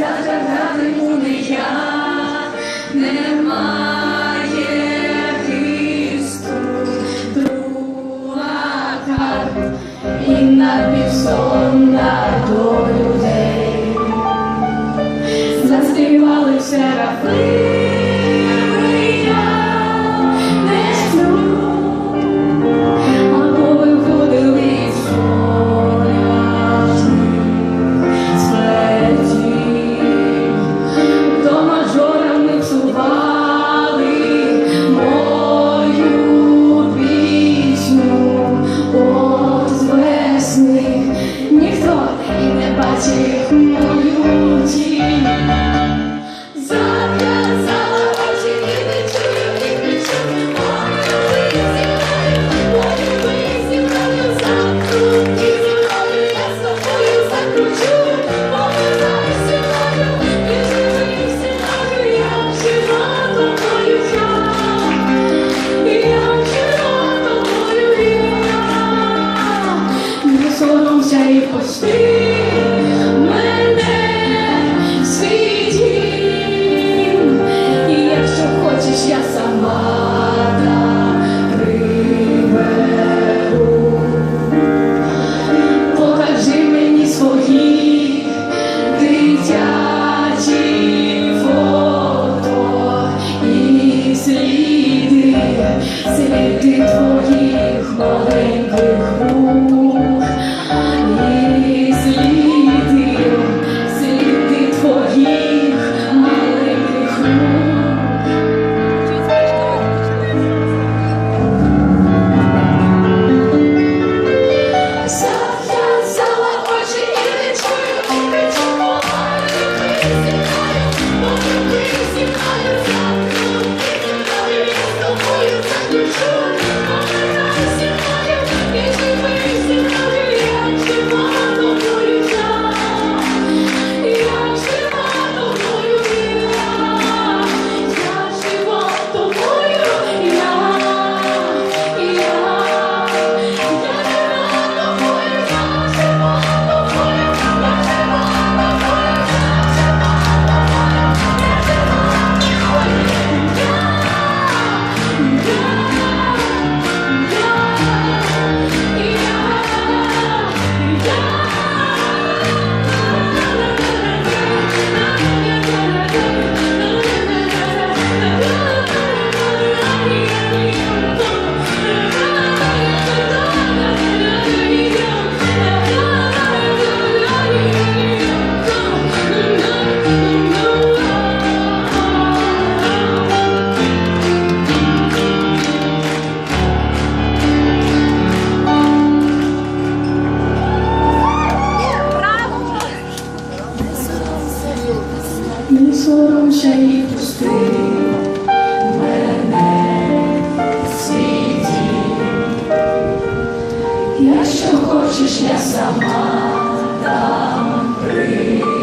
загадатиму не я, немає Христу друга і на до людей, заспівали все. impossível. Отче, і пусти мене в світі, якщо хочеш, я сама там прийду.